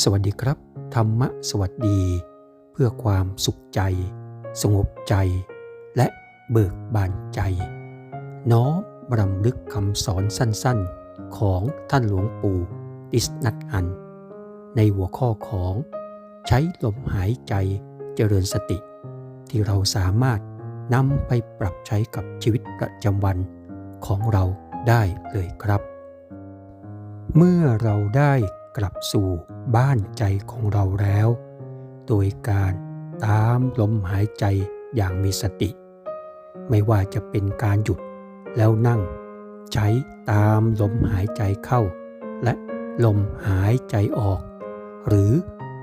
สวัสดีครับ ธรรมะสวัสดี เพื่อความสุขใจ สงบใจ และเบิกบานใจ น้อมรำลึกคำสอนสั้นๆ ของท่านหลวงปู่ดิสนัทอัน ในหัวข้อของใช้ลมหายใจเจริญสติ ที่เราสามารถนำไปปรับใช้กับชีวิตประจำวันของเราได้เลยครับ เมื่อเราได้ กลับสู่บ้านใจของเราแล้ว โดยการตามลมหายใจอย่างมีสติ ไม่ว่าจะเป็นการหยุดแล้วนั่ง ใช้ตามลมหายใจเข้า และลมหายใจออก หรือ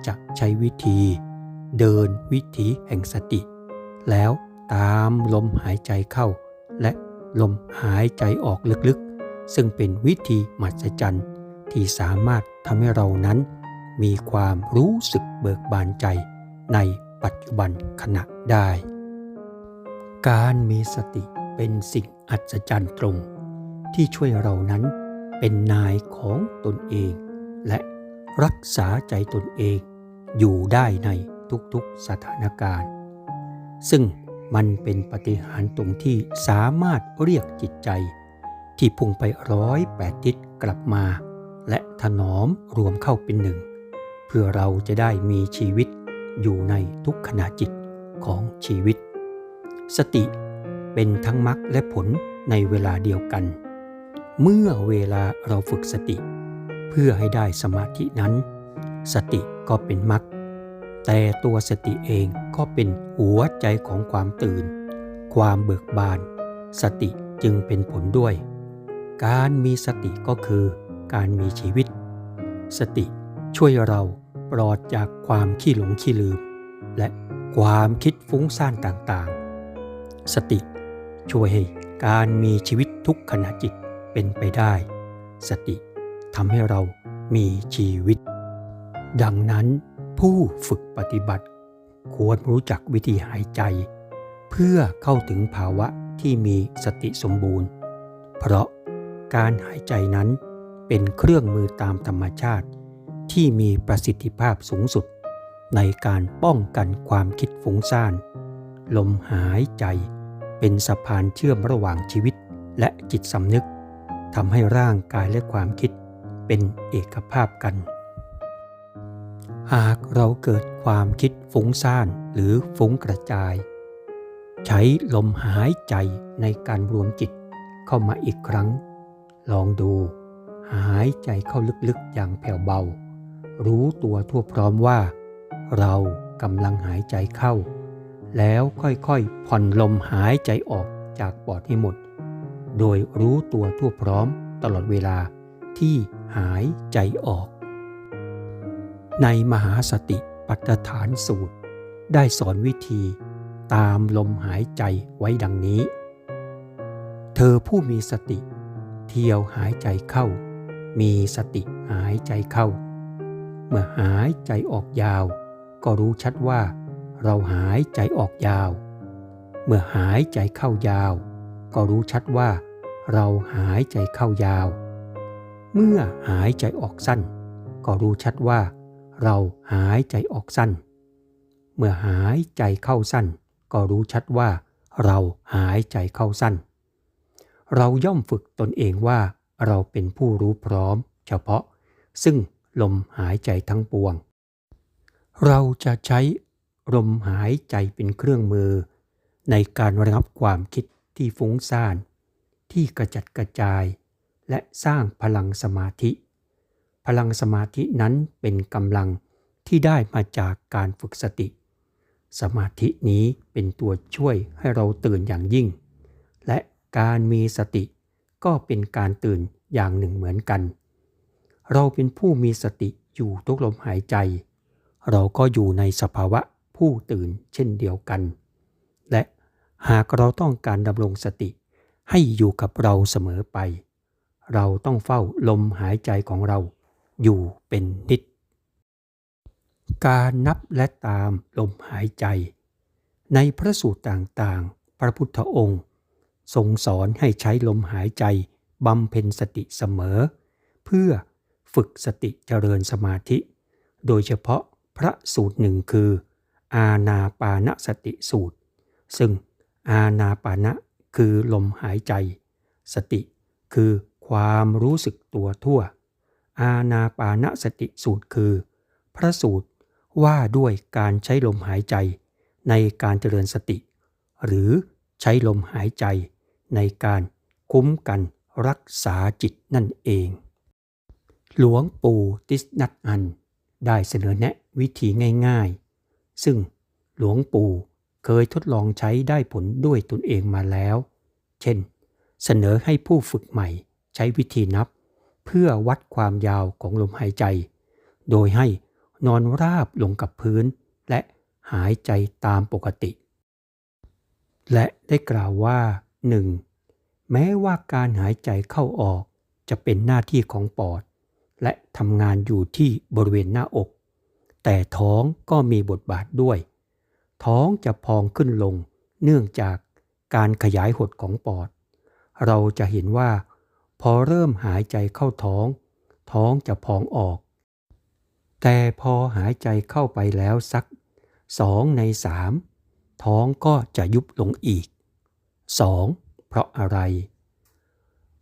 จะใช้วิธี เดินวิถีแห่งสติ แล้วตามลมหายใจเข้า และลมหายใจออกลึกๆ ซึ่งเป็นวิธีมหัศจรรย์ ที่สามารถทำให้เรานั้น มีความรู้สึกเบิกบานใจในปัจจุบันขณะได้ การมีสติเป็นสิ่งอัศจรรย์ตรง ที่ช่วยเรานั้นเป็นนายของตนเอง และรักษาใจตนเอง อยู่ได้ในทุกๆสถานการณ์ ซึ่งมันเป็นปฏิหารตรงที่สามารถเรียกจิตใจ ที่พุ่งไปร้อยแปดทิศกลับมา ถนอมรวมเข้าเป็นหนึ่ง เพื่อเราจะได้มีชีวิตอยู่ในทุกขณะจิตของชีวิต สติเป็นทั้งมรรคและผลในเวลาเดียวกัน เมื่อเวลาเราฝึกสติ เพื่อให้ได้สมาธินั้น สติก็เป็นมรรคแต่ตัวสติเองก็เป็นหัวใจของความตื่น ความเบิกบาน สติจึงเป็นผลด้วย การมีสติก็คือ การมีชีวิต สติช่วยเราปลอดจากความขี้หลงขี้ลืม และความคิดฟุ้งซ่านต่างๆ สติช่วยให้การมีชีวิตทุกขณะจิตเป็นไปได้ สติทำให้เรามีชีวิต ดังนั้นผู้ฝึกปฏิบัติ ควรรู้จักวิธีหายใจ เพื่อเข้าถึงภาวะที่มีสติสมบูรณ์ เพราะการหายใจนั้น เป็นเครื่องมือตามธรรมชาติ ที่มีประสิทธิภาพสูงสุด ในการป้องกันความคิดฟุ้งซ่าน ลมหายใจเป็นสะพานเชื่อมระหว่างชีวิตและจิตสำนึกทำให้ร่างกายและความคิดเป็นเอกภาพกัน หากเราเกิดความคิดฟุ้งซ่านหรือฟุ้งกระจาย ใช้ลมหายใจในการรวมจิตเข้ามาอีกครั้ง ลองดู หายใจเข้าลึกๆอย่างแผ่วเบา รู้ตัวทั่วพร้อมว่า เรากำลังหายใจเข้า แล้วค่อยๆผ่อนลมหายใจออกจากปอดให้หมด โดยรู้ตัวทั่วพร้อมตลอดเวลาที่หายใจออก ในมหาสติปัฏฐานสูตร ได้สอนวิธีตามลมหายใจไว้ดังนี้ เธอผู้มีสติ เที่ยวหายใจเข้า มีสติหายใจเข้า เมื่อหายใจออกยาว ก็รู้ชัดว่า เราหายใจออกยาว เมื่อหายใจเข้ายาว ก็รู้ชัดว่า เราหายใจเข้ายาว เมื่อหายใจออกสั้น ก็รู้ชัดว่า เราหายใจออกสั้น เมื่อหายใจเข้าสั้น ก็รู้ชัดว่า เราหายใจเข้าสั้น เราย่อมฝึกตนเองว่า เราเป็นผู้รู้พร้อม เฉพาะ ซึ่งลมหายใจทั้งปวง เราจะใช้ลมหายใจเป็นเครื่องมือ ในการระงับความคิดที่ฟุ้งซ่าน ที่กระจัดกระจาย และสร้างพลังสมาธิ พลังสมาธินั้นเป็นกำลังที่ได้มาจากการฝึกสติ สมาธินี้เป็นตัวช่วยให้เราตื่นอย่างยิ่ง และการมีสติ ก็เป็นการตื่นอย่างหนึ่งเหมือนกัน เราเป็นผู้มีสติอยู่ทุกลมหายใจ เราก็อยู่ในสภาวะผู้ตื่นเช่นเดียวกัน และหากเราต้องการดำรงสติให้อยู่กับเราเสมอไป เราต้องเฝ้าลมหายใจของเราอยู่เป็นนิด การนับและตามลมหายใจ ในพระสูตรต่างๆ พระพุทธองค์ ทรงสอนให้ใช้ลมหายใจบำเพ็ญสติเสมอ เพื่อฝึกสติเจริญสมาธิ โดยเฉพาะพระสูตรหนึ่งคือ อาณาปานสติสูตร ซึ่งอาณาปานะคือลมหายใจ สติคือความรู้สึกตัวทั่ว อาณาปานสติสูตรคือ พระสูตรว่าด้วยการใช้ลมหายใจในการเจริญสติ หรือใช้ลมหายใจ ในการคุ้มกันรักษาจิตนั่นเอง หลวงปู่ติสนัตอัน ได้เสนอแนะวิธีง่ายๆ ซึ่งหลวงปู่เคยทดลองใช้ได้ผลด้วยตนเองมาแล้ว เช่น เสนอให้ผู้ฝึกใหม่ใช้วิธีนับ เพื่อวัดความยาวของลมหายใจ โดยให้นอนราบลงกับพื้น และหายใจตามปกติ และได้กล่าวว่า 1. แม้ว่าการหายใจเข้าออกจะเป็นหน้าที่ของปอด และทำงานอยู่ที่บริเวณหน้าอก แต่ท้องก็มีบทบาทด้วย ท้องจะพองขึ้นลง เนื่องจากการขยายหดของปอด เราจะเห็นว่า พอเริ่มหายใจเข้าท้อง ท้องจะพองออก แต่พอหายใจเข้าไปแล้วสักสองในสามท้องก็จะยุบลงอีก 2. เพราะอะไร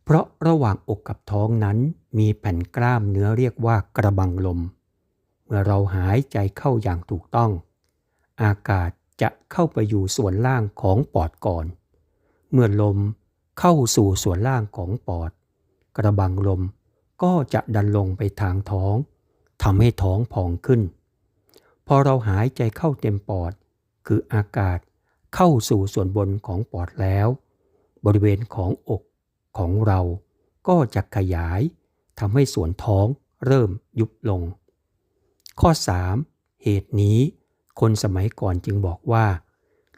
เพราะระหว่างอกกับท้องนั้นมีแผ่นกล้ามเนื้อเรียกว่ากระบังลม เมื่อเราหายใจเข้าอย่างถูกต้อง อากาศจะเข้าไปอยู่ส่วนล่างของปอดก่อน เมื่อลมเข้าสู่ส่วนล่างของปอด กระบังลมก็จะดันลงไปทางท้องทำให้ท้องพองขึ้น พอเราหายใจเข้าเต็มปอด คืออากาศ เข้าสู่ส่วนบนของปอดแล้ว บริเวณของอกของเราก็จะขยายทำให้ส่วนท้องเริ่มยุบลง ข้อ 3. เหตุนี้ คนสมัยก่อนจึงบอกว่า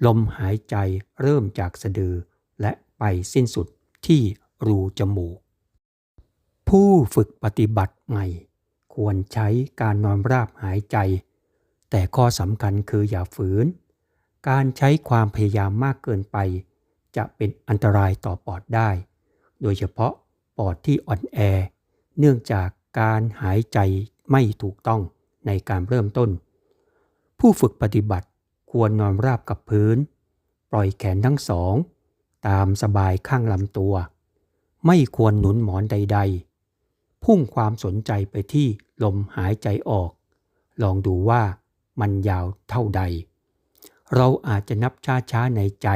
ลมหายใจเริ่มจากสะดือและไปสิ้นสุดที่รูจมูก ผู้ฝึกปฏิบัติใหม่ ควรใช้การนอนราบหายใจ แต่ข้อสำคัญคืออย่าฝืน การใช้ความพยายามมากเกินไป จะเป็นอันตรายต่อปอดได้ โดยเฉพาะปอดที่อ่อนแอ เนื่องจากการหายใจไม่ถูกต้องในการเริ่มต้น ผู้ฝึกปฏิบัติควรนอนราบกับพื้น ปล่อยแขนทั้งสอง ตามสบายข้างลำตัว ไม่ควรหนุนหมอนใด ๆ พุ่งความสนใจไปที่ลมหายใจออก ลองดูว่ามันยาวเท่าใด เราอาจจะนับช้าๆในใจ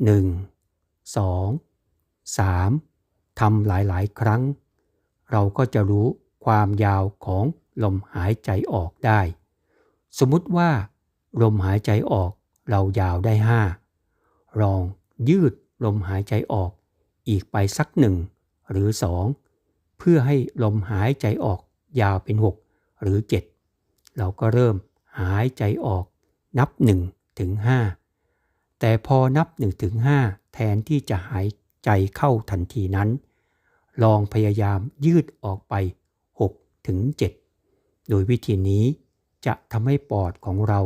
1 2 3 ทำหลายๆ ครั้ง เราก็จะรู้ความยาวของลมหายใจออกได้ สมมุติว่า ลมหายใจออกเรายาวได้ 5 ลองยืดลมหายใจออกอีกไปสักหนึ่งหรือ 2 เพื่อให้ลมหายใจออกยาวเป็น 6 หรือ 7 เราก็เริ่มหายใจออก นับ1ถึง5แต่พอนับ1ถึง5แทนที่จะหายใจเข้าทันทีนั้น ลองพยายามยืดออกไป6ถึง7โดยวิธีนี้จะทำให้ปอดของเรา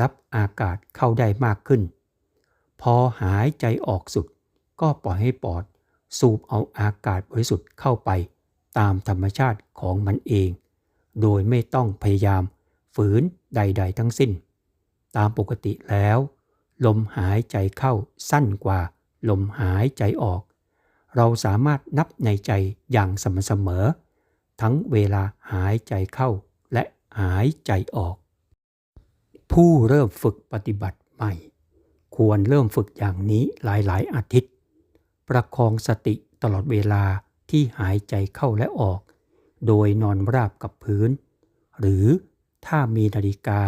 รับอากาศเข้าได้มากขึ้น พอหายใจออกสุด ก็ปล่อยให้ปอดสูบเอาอากาศบริสุทธิ์เข้าไป ตามธรรมชาติของมันเอง โดยไม่ต้องพยายามฝืนใด ๆ ทั้งสิ้น ตามปกติแล้ว ลมหายใจเข้าสั้นกว่า ลมหายใจออก เราสามารถนับในใจอย่างสม่ำเสมอ ทั้งเวลาหายใจเข้าและหายใจออก ผู้เริ่มฝึกปฏิบัติใหม่ ควรเริ่มฝึกอย่างนี้หลายๆ อาทิตย์ ประคองสติตลอดเวลาที่หายใจเข้าและออก โดยนอนราบกับพื้น หรือถ้ามีนาฬิกา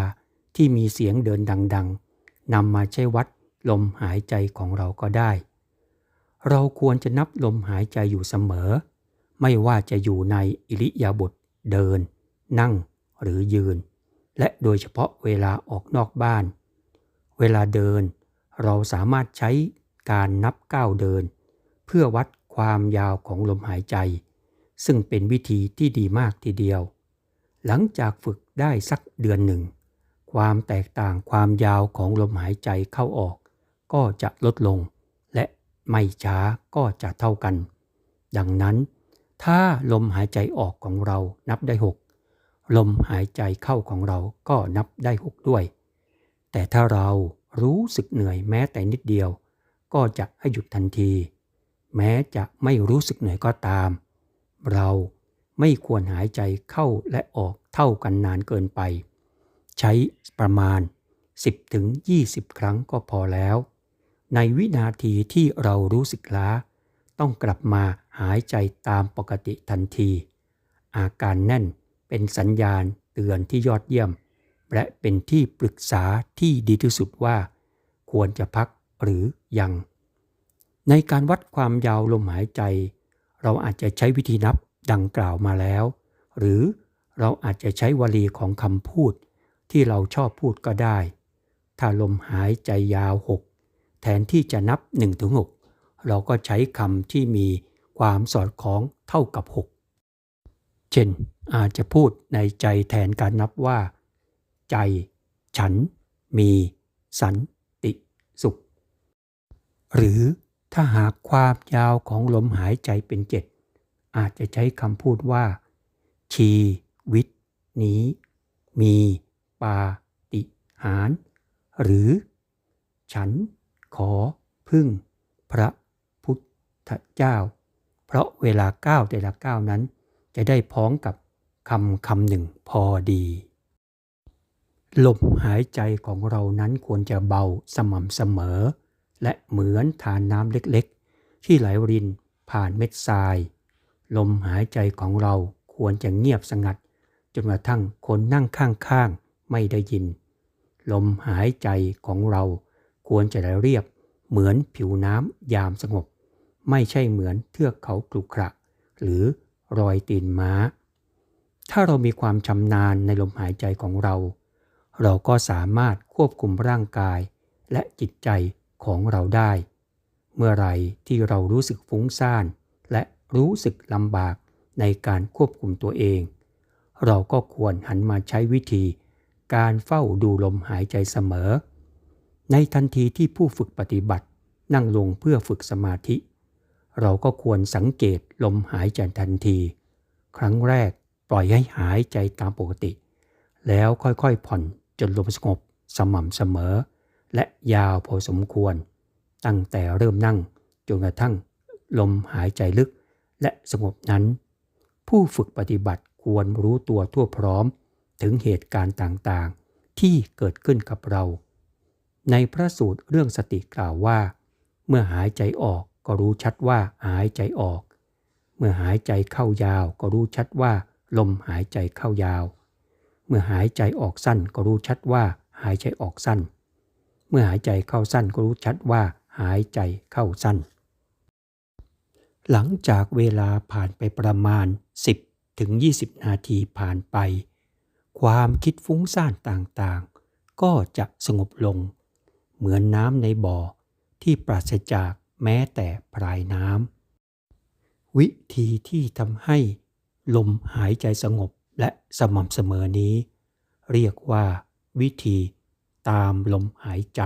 ที่มีเสียงเดินดัง ๆนำมาใช้วัดลมหายใจของเราก็ได้ เราควรจะนับลมหายใจอยู่เสมอ ไม่ว่าจะอยู่ในอิริยาบถเดิน นั่งหรือยืน และโดยเฉพาะเวลาออกนอกบ้าน เวลาเดิน เราสามารถใช้การนับก้าวเดิน เพื่อวัดความยาวของลมหายใจ ซึ่งเป็นวิธีที่ดีมากทีเดียว หลังจากฝึกได้สักเดือนหนึ่ง ความแตกต่างความยาวของลมหายใจเข้าออก ก็จะลดลง และไม่ช้าก็จะเท่ากัน ดังนั้น ถ้าลมหายใจออกของเรานับได้ลมหายใจเข้าของเราก็นับได้หกด้วย แต่ถ้าเรารู้สึกเหนื่อยแม้แต่นิดเดียว ก็จะให้หยุดทันที แม้จะไม่รู้สึกเหนื่อยก็ตาม เราไม่ควรหายใจเข้าและออกเท่ากันนานเกินไป ใช้ประมาณ 10-20 ครั้งก็พอแล้ว ในวินาทีที่เรารู้สึกล้า ต้องกลับมาหายใจตามปกติทันที อาการแน่นเป็นสัญญาณเตือนที่ยอดเยี่ยม และเป็นที่ปรึกษาที่ดีที่สุดว่า ควรจะพักหรือยัง ในการวัดความยาวลมหายใจ เราอาจจะใช้วิธีนับดังกล่าวมาแล้ว หรือเราอาจจะใช้วลีของคำพูด ที่เราชอบพูดก็ได้ ถ้าลมหายใจยาว 6 แทนที่จะนับ 1-6 เราก็ใช้คำที่มีความสอดคล้องเท่ากับ 6 เช่น อาจจะพูดในใจแทนการนับว่า ใจ ฉัน มี สันติ สุข หรือถ้าหากความยาวของลมหายใจเป็นเจ็ดอาจจะใช้คำพูดว่า ชีวิต นี้ มี ปาติหาร หรือ ฉันขอพึ่งพระพุทธเจ้า เพราะเวลาก้าวแต่ละก้าวนั้น จะได้พ้องกับคำคำหนึ่งพอดี ลมหายใจของเรานั้นควรจะเบาสม่ำเสมอ และเหมือนทานน้ำเล็กๆ ที่ไหลรินผ่านเม็ดทราย ลมหายใจของเราควรจะเงียบสงัด จนกระทั่งคนนั่งข้างๆ ไม่ได้ยิน ลมหายใจของเราควรจะไหลเรียบเหมือนผิวน้ำยามสงบ ไม่ใช่เหมือนเทือกเขากรุขระหรือรอยตีนม้า ถ้าเรามีความชำนาญในลมหายใจของเรา เราก็สามารถควบคุมร่างกายและจิตใจของเราได้ เมื่อไรที่เรารู้สึกฟุ้งซ่าน และรู้สึกลำบากในการควบคุมตัวเอง เราก็ควรหันมาใช้วิธี การเฝ้าดูลมหายใจเสมอ ในทันทีที่ผู้ฝึกปฏิบัตินั่งลงเพื่อฝึกสมาธิ เราก็ควรสังเกตลมหายใจทันที ครั้งแรกปล่อยให้หายใจตามปกติ แล้วค่อยๆผ่อนจนลมสงบสม่ำเสมอ และยาวพอสมควร ตั้งแต่เริ่มนั่งจนกระทั่ง ลมหายใจลึกและสงบนั้น ผู้ฝึกปฏิบัติควรรู้ตัวทั่วพร้อม ถึงเหตุการณ์ต่างๆ ที่เกิดขึ้นกับเรา ในพระสูตรเรื่องสติกล่าวว่า เมื่อหายใจออกก็รู้ชัดว่าหายใจออก เมื่อหายใจเข้ายาวก็รู้ชัดว่า ลมหายใจเข้ายาว เมื่อหายใจออกสั้นก็รู้ชัดว่าหายใจออกสั้น เมื่อหายใจเข้าสั้นก็รู้ชัดว่าหายใจเข้าสั้น หลังจากเวลาผ่านไปประมาณ 10ถึง20 นาทีผ่านไป ความคิดฟุ้งซ่านต่างๆ ก็จะสงบลง เหมือนน้ำในบ่อที่ปราศจากแม้แต่ปลายน้ำวิธีที่ทำให้ลมหายใจสงบและสม่ำเสมอนี้ เรียกว่าวิธีตามลมหายใจ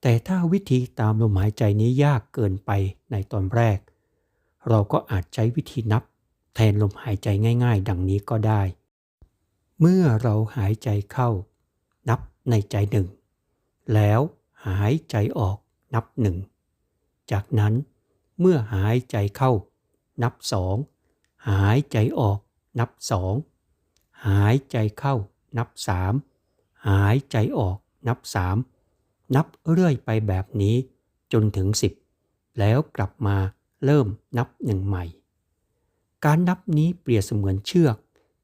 แต่ถ้าวิธีตามลมหายใจนี้ยากเกินไปในตอนแรก เราก็อาจใช้วิธีนับแทนลมหายใจง่าย ๆ ดังนี้ก็ได้ เมื่อเราหายใจเข้า นับในใจหนึ่ง แล้วหายใจออกนับหนึ่ง จากนั้นเมื่อหายใจเข้า นับสองหายใจออกนับสองหายใจเข้า นับสามหายใจออกนับสามนับเรื่อยไปแบบนี้จนถึงสิบแล้วกลับมาเริ่มนับหนึ่งใหม่ การนับนี้เปรียบเสมือนเชือก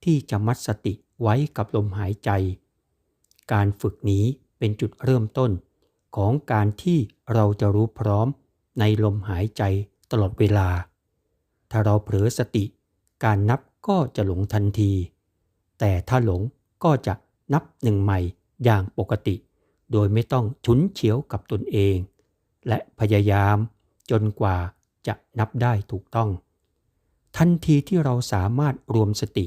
ที่จะมัดสติ ไว้กับลมหายใจ การฝึกนี้เป็นจุดเริ่มต้นของการที่เราจะรู้พร้อมในลมหายใจตลอดเวลา ถ้าเราเผลอสติการนับก็จะหลงทันที แต่ถ้าหลงก็จะนับหนึ่งใหม่อย่างปกติ โดยไม่ต้องฉุนเฉียวกับตนเอง และพยายามจนกว่าจะนับได้ถูกต้อง ทันทีที่เราสามารถรวมสติ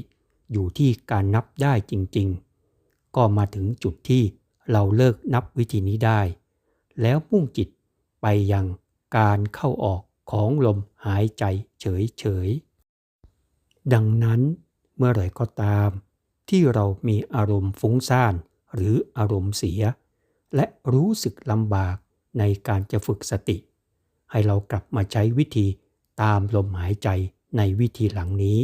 อยู่ที่การนับได้จริงๆ ก็มาถึงจุดที่เราเลิกนับวิธีนี้ได้ แล้วมุ่งจิตไปยังการเข้าออกของลมหายใจเฉยๆ ดังนั้นเมื่อไหร่ก็ตาม ที่เรามีอารมณ์ฟุ้งซ่านหรืออารมณ์เสีย และรู้สึกลำบากในการจะฝึกสติ ให้เรากลับมาใช้วิธีตามลมหายใจในวิธีหลังนี้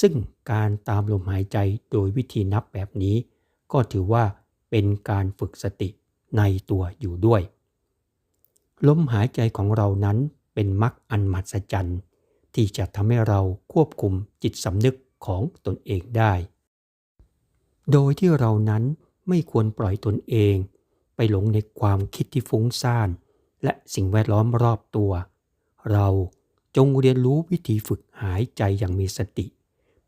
ซึ่งการตามลมหายใจโดยวิธีนับแบบนี้ ก็ถือว่าเป็นการฝึกสติในตัวอยู่ด้วย ลมหายใจของเรานั้นเป็นมรรคอันมหัศจรรย์ที่จะทำให้เราควบคุมจิตสำนึกของตนเองได้ โดยที่เรานั้นไม่ควรปล่อยตนเอง ไปหลงในความคิดที่ฟุ้งซ่าน และสิ่งแวดล้อมรอบตัว เราจงเรียนรู้วิธีฝึกหายใจอย่างมีสติ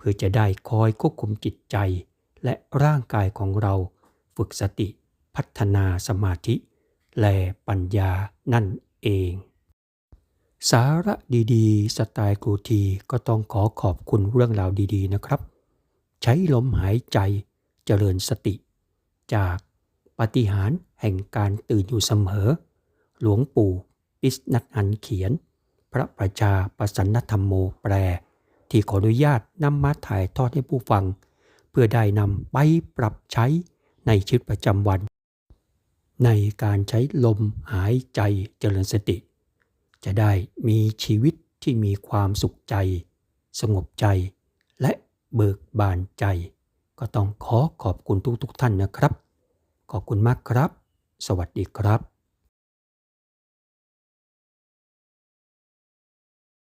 พื่อจะได้คอยควบคุมจิตใจ และร่างกายของเราฝึกสติพัฒนาสมาธิ และปัญญานั่นเอง สาระดีๆ สไตล์ครูทีก็ต้องขอขอบคุณเรื่องราวดีๆนะครับ ใช้ลมหายใจเจริญสติ จากปฏิหารแห่งการตื่นอยู่เสมอ หลวงปู่ ปิสนัทอันเขียน พระประชาประสันนธรรมโมแปล ที่ขออนุญาตนำมาถ่ายทอดให้ผู้ฟัง เพื่อได้นำไปปรับใช้ในชีวิตประจำวัน ในการใช้ลมหายใจเจริญสติ จะได้มีชีวิตที่มีความสุขใจ สงบใจ และเบิกบานใจ ก็ต้องขอขอบคุณทุกๆทท่านนะครับ ขอบคุณมากครับ สวัสดีครับ